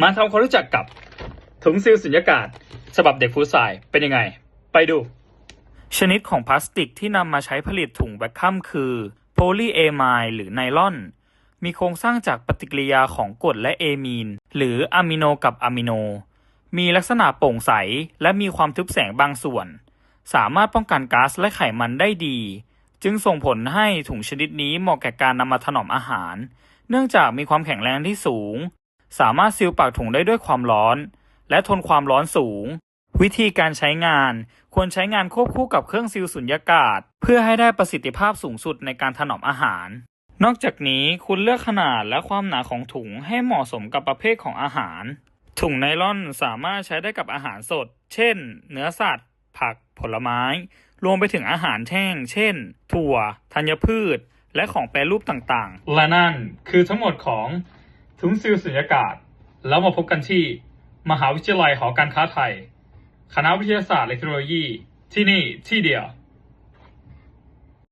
มาทำความรู้จักกับถุงซิลสุญญากาศ ฉบับเด็กฟูดไซด์เป็นยังไง ไปดู ชนิดของพลาสติกที่นำมาใช้ผลิตถุงแบคคัมคือโพลีเอไมล์หรือไนลอน มีโครงสร้างจากปฏิกิริยาของกรดและเอมีน หรืออะมิโนกับอะมิโน มีลักษณะโปร่งใส และมีความทึบแสงบางส่วน สามารถป้องกันก๊าซและไขมันได้ดี จึงส่งผลให้ถุงชนิดนี้เหมาะแก่การนำมาถนอมอาหาร เนื่องจากมีความแข็งแรงที่สูง สามารถซีลปากถุงได้ด้วยความร้อน และทนความร้อนสูง วิธีการใช้งานควรใช้งานควบคู่กับเครื่องซีลสุญญากาศ เพื่อให้ได้ประสิทธิภาพสูงสุดในการถนอมอาหาร นอกจากนี้คุณเลือกขนาดและความหนาของถุงให้เหมาะสมกับประเภทของอาหาร ถุงไนล่อนสามารถใช้ได้กับอาหารสด เช่น เนื้อสัตว์ ผัก ผลไม้ รวมไปถึงอาหารแห้ง เช่น ถั่ว ธัญพืช และของแปรรูปต่างๆ และนั่นคือทั้งหมดของ ถุงซิลสุญญากาศ แล้วมาพบกันที่ มหาวิทยาลัยหอการค้าไทย คณะวิทยาศาสตร์และเทคโนโลยี ที่นี่ที่เดียว